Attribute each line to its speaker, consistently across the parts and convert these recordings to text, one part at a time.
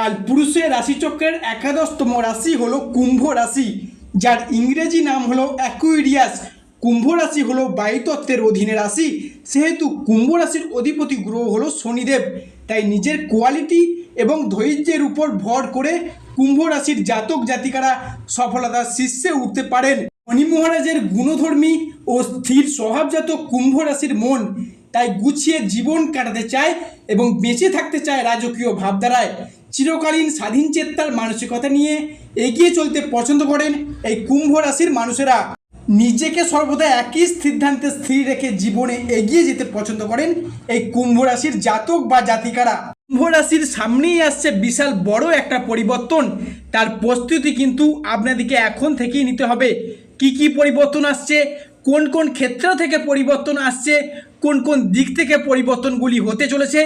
Speaker 1: কাল পুরুষের রাশিচক্রের একাদশতম রাশি হলো কুম্ভ রাশি, যার ইংরেজি নাম হলো অ্যাকুইরিয়াস কুম্ভ রাশি হলো বায়ুতত্ত্বের অধীনে রাশি, সেহেতু কুম্ভ রাশির অধিপতি গ্রহ হলো শনিদেব। তাই নিজের কোয়ালিটি এবং ধৈর্যের উপর ভর করে কুম্ভ রাশির জাতক জাতিকারা সফলতার শীর্ষে উঠতে পারেন। শনি মহারাজের গুণধর্মী ও স্থির স্বভাবজাত কুম্ভ রাশির মন, তাই গুছিয়ে জীবন কাটাতে চায় এবং বেঁচে থাকতে চায় রাজকীয় ভাবধারায়। চিরকালীন স্বাধীন চেত্তার মানসিকতা নিয়ে এগিয়ে চলতে পছন্দ করেন এই কুম্ভ রাশির মানুষেরা। নিজেকে সর্বদা একই সিদ্ধান্তে স্থির রেখে জীবনে এগিয়ে যেতে পছন্দ করেন এই কুম্ভ রাশির জাতক বা জাতিকারা। কুম্ভ রাশির সামনেই আসছে বিশাল বড় একটা পরিবর্তন। তার প্রস্তুতি কিন্তু আপনাদেরকে এখন থেকেই নিতে হবে। কি কি পরিবর্তন আসছে? কোন কোন ক্ষেত্র থেকে পরিবর্তন আসছে, কোন কোন দিক থেকে পরিবর্তনগুলি হতে চলেছে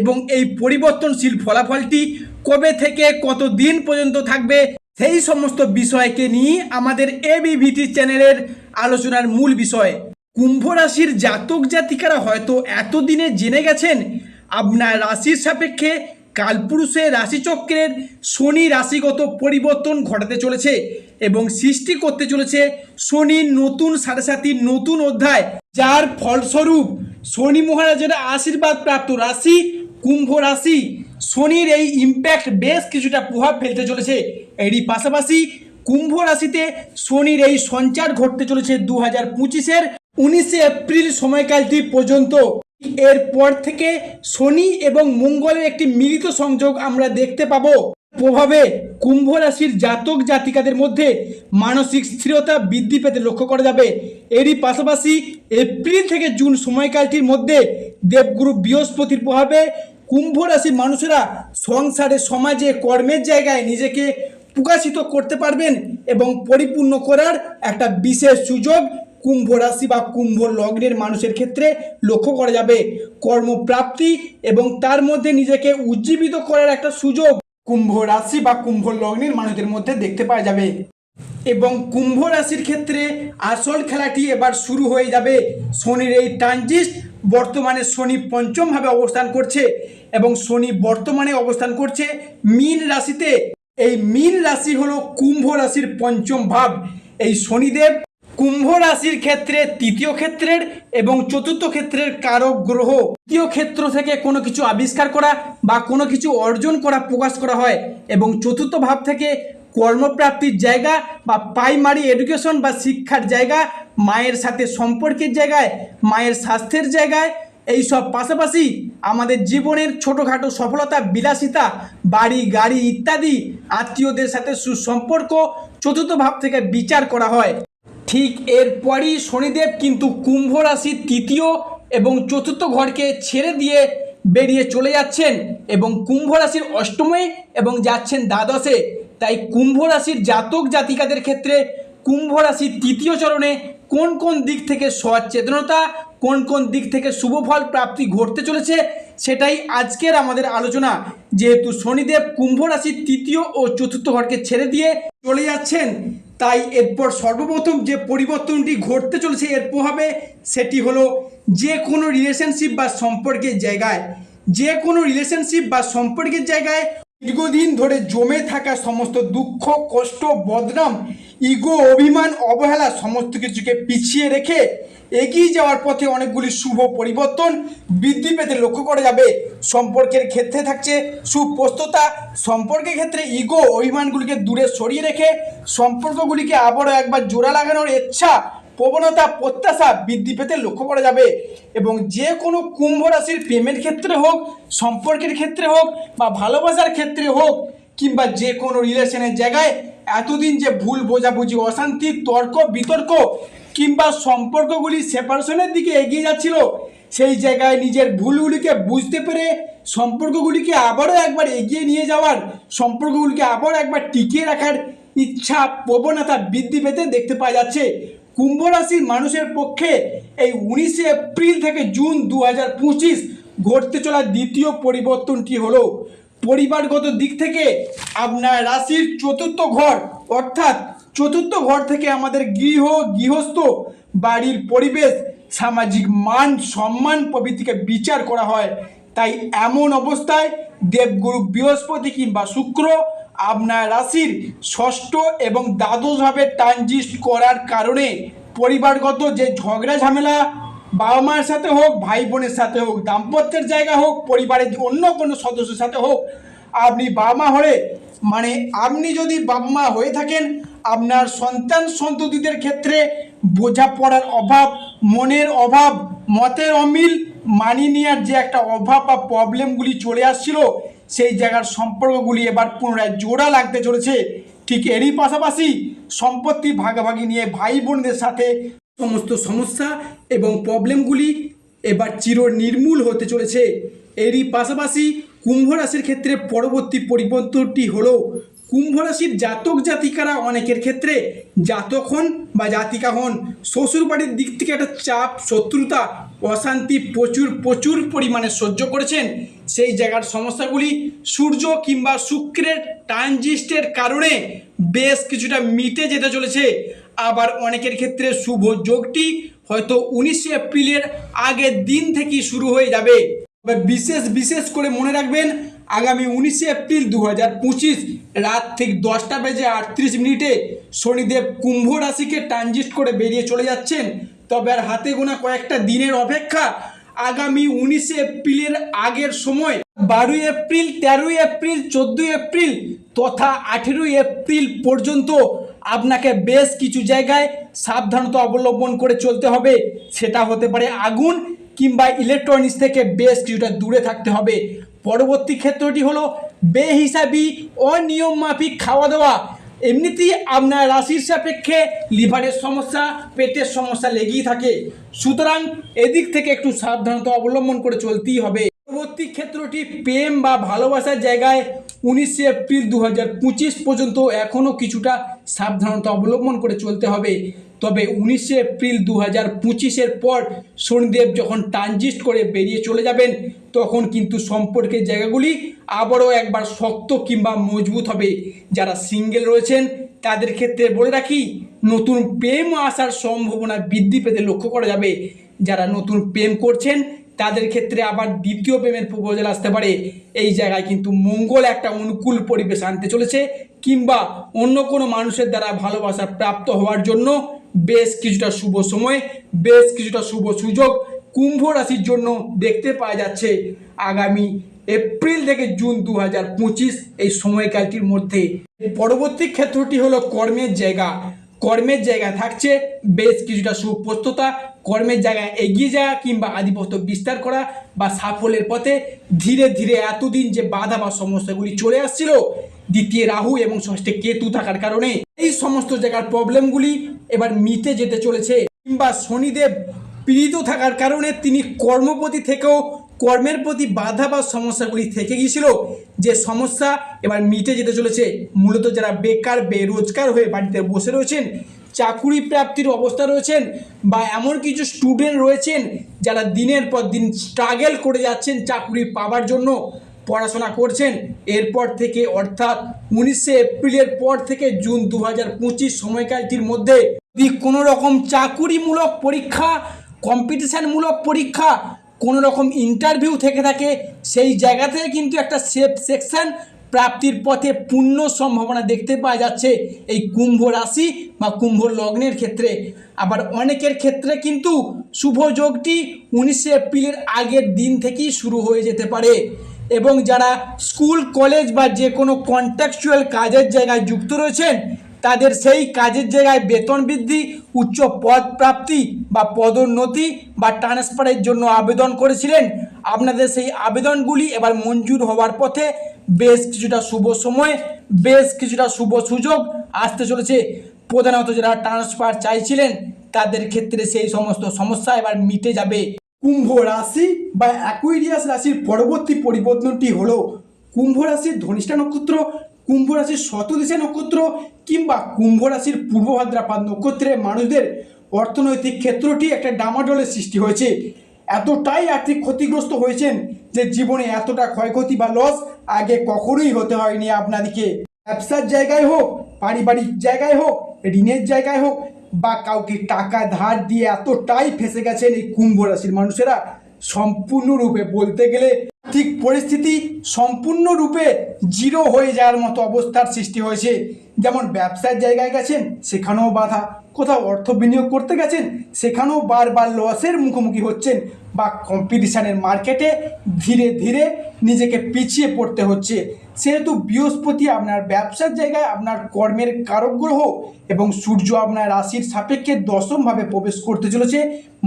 Speaker 1: এবং এই পরিবর্তনশীল ফলাফলটি কবে থেকে কত দিন পর্যন্ত থাকবে, সেই সমস্ত বিষয়কে নিয়ে আমাদের এবিভিটি চ্যানেলের আলোচনার মূল বিষয়। কুম্ভ রাশির জাতক জাতিকারা হয়তো এতদিনে জেনে গেছেন, আপনার রাশির সাপেক্ষে কালপুরুষের রাশিচক্রের শনি রাশিগত পরিবর্তন ঘটাতে চলেছে এবং সৃষ্টি করতে চলেছে শনির নতুন সাড়ে সাতির নতুন অধ্যায়, যার ফলস্বরূপ শনি মহারাজের আশীর্বাদ প্রাপ্ত রাশি, কুম্ভ রাশি, শনির এই ইম্প্যাক্ট বেশ কিছুটা প্রভাব ফেলতে চলেছে। এরই পাশাপাশি কুম্ভ রাশিতে শনির এই সঞ্চার ঘটতে চলেছে দু হাজার পঁচিশের উনিশে এপ্রিল সময়কালটি পর্যন্ত। এরপর থেকে শনি এবং মঙ্গলের একটি মিলিত সংযোগ আমরা দেখতে পাবো। প্রভাবে কুম্ভ রাশির জাতক জাতিকাদের মধ্যে মানসিক স্থিরতা বৃদ্ধি পেতে লক্ষ্য করা যাবে। এরই পাশাপাশি এপ্রিল থেকে জুন সময়কালটির মধ্যে দেবগুরু বৃহস্পতির প্রভাবে কুম্ভ রাশির মানুষেরা সংসারে, সমাজে, কর্মের জায়গায় নিজেকে প্রকাশিত করতে পারবেন এবং পরিপূর্ণ করার একটা বিশেষ সুযোগ কুম্ভ রাশি বা কুম্ভ লগ্নের মানুষের ক্ষেত্রে লক্ষ্য করা যাবে। কর্মপ্রাপ্তি এবং তার মধ্যে নিজেকে উজ্জীবিত করার একটা সুযোগ কুম্ভ রাশি বা কুম্ভ লগ্নের মানুষদের মধ্যে দেখতে পাওয়া যাবে। এবং কুম্ভ রাশির ক্ষেত্রে আসল খেলাটি এবার শুরু হয়ে যাবে। শনির এই ট্রানজিস্ট বর্তমানে শনি পঞ্চমভাবে অবস্থান করছে এবং শনি বর্তমানে অবস্থান করছে মীন রাশিতে। এই মীন রাশি হলো কুম্ভ রাশির পঞ্চম ভাব। এই শনিদেব কুম্ভ রাশির ক্ষেত্রে তৃতীয় ক্ষেত্রের এবং চতুর্থ ক্ষেত্রের কারক গ্রহ। তৃতীয় ক্ষেত্র থেকে কোনো কিছু আবিষ্কার করা বা কোনো কিছু অর্জন করা প্রকাশ করা হয় এবং চতুর্থ ভাব থেকে কর্মপ্রাপ্তির জায়গা বা প্রাইমারি এডুকেশন বা শিক্ষার জায়গা, মায়ের সাথে সম্পর্কের জায়গায়, মায়ের স্বাস্থ্যের জায়গায়, এই সব পাশাপাশি আমাদের জীবনের ছোটোখাটো সফলতা, বিলাসিতা, বাড়ি, গাড়ি ইত্যাদি আত্মীয়দের সাথে সুসম্পর্ক চতুর্থ ভাব থেকে বিচার করা হয়। ঠিক এরপরই শনিদেব কিন্তু কুম্ভ রাশির তৃতীয় এবং চতুর্থ ঘরকে ছেড়ে দিয়ে বেরিয়ে চলে যাচ্ছেন এবং কুম্ভ রাশির অষ্টমে এবং যাচ্ছেন দ্বাদশে। তাই কুম্ভ রাশির জাতক জাতিকাদের ক্ষেত্রে কুম্ভ রাশির তৃতীয় চরণে কোন কোন দিক থেকে সচেতনতা, কোন কোন দিক থেকে শুভ ফল প্রাপ্তি ঘটতে চলেছে সেটাই আজকের আমাদের আলোচনা। যেহেতু শনিদেব কুম্ভ রাশির তৃতীয় ও চতুর্থ ঘরকে ছেড়ে দিয়ে চলে যাচ্ছেন তাই এরপর সর্বপ্রথম যে পরিবর্তনটি ঘটতে চলেছে এর প্রভাবে সেটি হলো যে কোনো রিলেশনশিপ বা সম্পর্কের জায়গায়, যে কোনো রিলেশনশিপ বা সম্পর্কের জায়গায় দীর্ঘদিন ধরে জমে থাকা সমস্ত দুঃখ, কষ্ট, বদনাম, ইগো, অভিমান, অবহেলা সমস্ত কিছুকে পিছিয়ে রেখে এগিয়ে যাওয়ার পথে অনেকগুলি শুভ পরিবর্তন বৃদ্ধি পেতে লক্ষ্য করা যাবে। সম্পর্কের ক্ষেত্রে থাকছে সুপ্রস্ততা। সম্পর্কের ক্ষেত্রে ইগো, অভিমানগুলিকে দূরে সরিয়ে রেখে সম্পর্কগুলিকে আবারও একবার জোড়া লাগানোর ইচ্ছা প্রবণতা, প্রত্যাশা বৃদ্ধি পেতে লক্ষ্য করা যাবে এবং যে কোনো কুম্ভ রাশির প্রেমের ক্ষেত্রে হোক, সম্পর্কের ক্ষেত্রে হোক বা ভালোবাসার ক্ষেত্রে হোক কিংবা যে কোনো রিলেশনের জায়গায় এতদিন যে ভুল, বোঝাবুঝি, অশান্তি, তর্ক, বিতর্ক কিংবা সম্পর্কগুলি সেপারেশনের দিকে এগিয়ে যাচ্ছিল, সেই জায়গায় নিজের ভুলগুলিকে বুঝতে পেরে সম্পর্কগুলিকে আবারও একবার এগিয়ে নিয়ে যাওয়ার, সম্পর্কগুলিকে আবারও একবার টিকিয়ে রাখার ইচ্ছা, প্রবণতা বৃদ্ধি পেতে দেখতে পাওয়া যাচ্ছে। কুম্ভ রাশির মানুষের পক্ষে এই উনিশে এপ্রিল থেকে জুন দু হাজার পঁচিশ ঘটতে চলা দ্বিতীয় পরিবর্তনটি হলো পরিবারগত দিক থেকে আপনার রাশির চতুর্থ ঘর, অর্থাৎ চতুর্থ ঘর থেকে আমাদের গৃহ, গৃহস্থ, বাড়ির পরিবেশ, সামাজিক মান, সম্মান প্রভৃতিকে বিচার করা হয়। তাই এমন অবস্থায় দেবগুরু বৃহস্পতি কিংবা শুক্র আপনার রাশির ষষ্ঠ এবং দ্বাদশভাবে ট্রানজিস্ট করার কারণে পরিবারগত যে ঝগড়া, ঝামেলা বাবা মায়ের সাথে হোক ভাই বোনের সাথে হোক, দাম্পত্যের জায়গা হোক, পরিবারের অন্য কোনো সদস্যের সাথে হোক, আপনি বাবা মা হলে মানে আপনি যদি বাবা মা হয়ে থাকেন, আপনার সন্তান সন্ততিদের ক্ষেত্রে বোঝাপড়ার অভাব, মনের অভাব, মতের অমিল মানিয়ে নেওয়ার যে একটা অভাব বা প্রবলেমগুলি চলে আসছিল সেই জায়গার সম্পর্কগুলি এবার পুনরায় জোড়া লাগতে চলেছে। ঠিক এরই পাশাপাশি সম্পত্তি ভাগাভাগি নিয়ে ভাই বোনদের সাথে সমস্ত সমস্যা এবং প্রবলেমগুলি এবার চির নির্মূল হতে চলেছে। এরই পাশাপাশি কুম্ভ রাশির ক্ষেত্রে পরবর্তী পরিবর্তনটি হলো কুম্ভ রাশির জাতক জাতিকারা অনেকের ক্ষেত্রে জাতক হন বা জাতিকা হন। শ্বশুর বাড়ির দিক থেকে একটা চাপ, শত্রুতা, অশান্তি প্রচুর প্রচুর পরিমাণে সহ্য করেছেন। সেই জায়গার সমস্যাগুলি সূর্য কিংবা শুক্রের ট্রানজিস্টের কারণে বেশ কিছুটা মিটে যেতে চলেছে। আবার অনেকের ক্ষেত্রে শুভ যোগটি হয়তো উনিশে এপ্রিলের আগের দিন থেকেই শুরু হয়ে যাবে। বিশেষ বিশেষ করে মনে রাখবেন আগামী উনিশে এপ্রিল দু হাজার পঁচিশ রাত ঠিক দশটা বেজে আটত্রিশ মিনিটে শনিদেব কুম্ভ রাশিকে ট্রানজিস্ট করে বেরিয়ে চলে যাচ্ছেন। তবে আর হাতে গোনা কয়েকটা দিনের অপেক্ষা আগামী উনিশে এপ্রিলের আগের সময় বারোই এপ্রিল, তেরোই এপ্রিল, চোদ্দোই এপ্রিল তথা আঠেরোই এপ্রিল পর্যন্ত আপনাকে বেশ কিছু জায়গায় সাবধানতা অবলম্বন করে চলতে হবে। সেটা হতে পারে আগুন কিংবা ইলেকট্রনিক্স থেকে বেশ কিছুটা দূরে থাকতে হবে। পরবর্তী ক্ষেত্রটি হলো বেহিসাবি অনিয়ম মাফিক খাওয়া দাওয়া। এমনিতেই আপনার রাশির সাপেক্ষে লিভারের সমস্যা, পেটের সমস্যা লেগেই থাকে। সুতরাং এদিক থেকে একটু সাবধানতা অবলম্বন করে চলতেই হবে। পরবর্তী ক্ষেত্রটি প্রেম বা ভালোবাসার জায়গায় উনিশে এপ্রিল দু হাজার পঁচিশ পর্যন্ত এখনও কিছুটা সাবধানতা অবলম্বন করে চলতে হবে। তবে উনিশে এপ্রিল দু হাজার পঁচিশের পর শনিদেব যখন ট্রানজিস্ট করে বেরিয়ে চলে যাবেন, তখন কিন্তু সম্পর্কের জায়গাগুলি আবারও একবার শক্ত কিংবা মজবুত হবে। যারা সিঙ্গেল রয়েছেন, তাদের ক্ষেত্রে বলে রাখি, নতুন প্রেম আসার সম্ভাবনা বৃদ্ধি পেতে লক্ষ্য করা যাবে। যারা নতুন প্রেম করছেন, তাদের ক্ষেত্রে আবার দ্বিতীয় প্রেমের প্রপোজাল আসতে পারে। এই জায়গায় কিন্তু মঙ্গল একটা অনুকূল পরিবেশ আনতে চলেছে, কিংবা অন্য কোনো মানুষের দ্বারা ভালোবাসা প্রাপ্ত হওয়ার জন্য বেশ কিছুটা শুভ সময়, বেশ কিছুটা শুভ সুযোগ কুম্ভ রাশির জন্য দেখতে পাওয়া যাচ্ছে। আগামী এপ্রিল থেকে জুন দু হাজার পঁচিশ এই সময়কালটির মধ্যে। পরবর্তী ক্ষেত্রটি হলো কর্মের জায়গা। কর্মের জায়গা থাকছে বেশ কিছুটা সুপ্রস্ততা। কর্মের জায়গায় এগিয়ে যাওয়া কিংবা আধিপত্য বিস্তার করা বা সাফল্যের পথে ধীরে ধীরে এতদিন যে বাধা বা সমস্যাগুলি চলে আসছিল দ্বিতীয় রাহু এবং ষষ্ঠে কেতু থাকার কারণে এই সমস্ত জায়গার প্রবলেমগুলি এবার মিটে যেতে চলেছে। কিংবা শনিদেব পীড়িত থাকার কারণে তিনি কর্মপতি থেকেও কর্মের প্রতি বাধা বা সমস্যাগুলি থেকে গিয়েছিল। যে সমস্যা এবার মিটে যেতে চলেছে। মূলত যারা বেকার, বেরোজগার হয়ে বাড়িতে বসে রয়েছেন, চাকুরি প্রাপ্তির অবস্থা রয়েছেন বা এমন কিছু স্টুডেন্ট রয়েছেন যারা দিনের পর দিন স্ট্রাগেল করে যাচ্ছেন চাকুরি পাওয়ার জন্য। পড়াশোনা করছেন। এরপর থেকে অর্থাৎ উনিশে এপ্রিলের পর থেকে জুন দু হাজার পঁচিশ সময়কালটির মধ্যে যদি কোনো রকম চাকুরিমূলক পরীক্ষা, কম্পিটিশানমূলক পরীক্ষা কোনো রকম ইন্টারভিউ থেকে থাকে, সেই জায়গা থেকে কিন্তু একটা সেফ সেকশন প্রাপ্তির পথে পূর্ণ সম্ভাবনা দেখতে পাওয়া যাচ্ছে এই কুম্ভ রাশি বা কুম্ভ লগ্নের ক্ষেত্রে। আবার অনেকের ক্ষেত্রে কিন্তু শুভ যোগটি উনিশে এপ্রিলের আগের দিন থেকেই শুরু হয়ে যেতে পারে। এবং যারা স্কুল, কলেজ বা যে কোনো কন্ট্রাকচুয়াল কাজের জায়গায় যুক্ত রয়েছেন, তাদের সেই কাজের জায়গায় বেতন বৃদ্ধি, উচ্চ পদ প্রাপ্তি বা পদোন্নতি বা ট্রান্সফারের জন্য আবেদন করেছিলেন। আপনাদের সেই আবেদনগুলি এবার মঞ্জুর হওয়ার পথে বেশ কিছুটা শুভ সময়, বেশ কিছুটা শুভ সুযোগ আসতে চলেছে। প্রধানত যারা ট্রান্সফার চাইছিলেন, তাদের ক্ষেত্রে সেই সমস্ত সমস্যা এবার মিটে যাবে। কুম্ভ রাশি বা অ্যাকুইরিয়াস রাশির পরবর্তী পরিবর্তনটি হলো কুম্ভ রাশির ধনিষ্ঠা নক্ষত্র, কুম্ভ রাশির শতদিশা নক্ষত্র কিংবা কুম্ভ রাশির পূর্ব ভাদ্রাপাদ নক্ষত্রের মানুষদের অর্থনৈতিক ক্ষেত্রটি একটা ডামাডোলের সৃষ্টি হয়েছে। এতটাই আর্থিক ক্ষতিগ্রস্ত হয়েছেন যে জীবনে এতটা ক্ষয়ক্ষতি বা লস আগে কখনোই হতে হয়নি আপনাদেরকে। ব্যবসার জায়গায় হোক, পারিবারিক জায়গায় হোক, ঋণের জায়গায় হোক বা কাউকে টাকা ধার দিয়ে এতটাই ফেসে গেছেন এই কুম্ভ রাশির মানুষেরা, সম্পূর্ণরূপে বলতে গেলে ঠিক পরিস্থিতি সম্পূর্ণরূপে জিরো হয়ে যাওয়ার মতো অবস্থার সৃষ্টি হয়েছে। যেমন ব্যবসার জায়গায় গেছেন, সেখানেও বাধা। কোথাও অর্থ বিনিয়োগ করতে গেছেন, সেখানেও বারবার লসের মুখোমুখি হচ্ছেন। বা কম্পিটিশানের মার্কেটে ধীরে ধীরে নিজেকে পিছিয়ে পড়তে হচ্ছে। সেহেতু বৃহস্পতি আপনার ব্যবসার জায়গায় আপনার কর্মের কারক গ্রহ এবং সূর্য আপনার রাশির সাপেক্ষে দশমভাবে প্রবেশ করতে চলেছে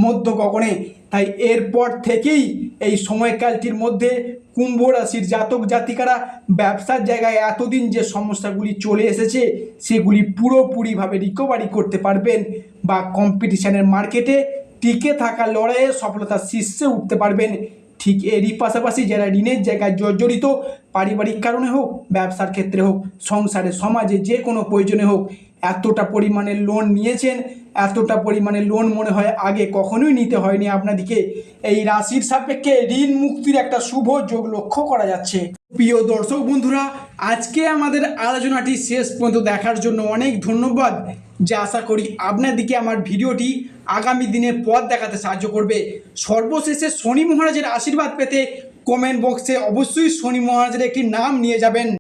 Speaker 1: মধ্য গগনে। তাই এরপর থেকেই এই সময়কালটির মধ্যে কুম্ভ রাশির জাতক জাতিকারা ব্যবসার জায়গায় এতদিন যে সমস্যাগুলি চলে এসেছে, সেগুলি পুরোপুরিভাবে রিকভারি করতে পারবেন বা কম্পিটিশানের মার্কেটে টিকে থাকা লড়াইয়ে সফলতার শীর্ষে উঠতে পারবেন। ঠিক এরই পাশাপাশি যারা ঋণের জায়গায় জর্জরিত পারিবারিক কারণে হোক, ব্যবসার ক্ষেত্রে হোক, সংসারে, সমাজে যে কোনো প্রয়োজনে হোক, এতটা পরিমাণে লোন নিয়েছেন, এতটা পরিমাণে লোন মনে হয় আগে কখনোই নিতে হয়নি আপনাদেরকে এই রাশির সাপেক্ষে ঋণ মুক্তির একটা শুভ যোগ লক্ষ্য করা যাচ্ছে। প্রিয় দর্শক বন্ধুরা, আজকে আমাদের আলোচনাটি শেষ পর্যন্ত দেখার জন্য অনেক ধন্যবাদ। যা আশা করি আপনাদেরকে আমার ভিডিওটি আগামী দিনে পথ দেখাতে সাহায্য করবে। সর্বশেষে শনি মহারাজের আশীর্বাদ পেতে কমেন্ট বক্সে অবশ্যই শনি মহারাজের একটি নাম নিয়ে যাবেন।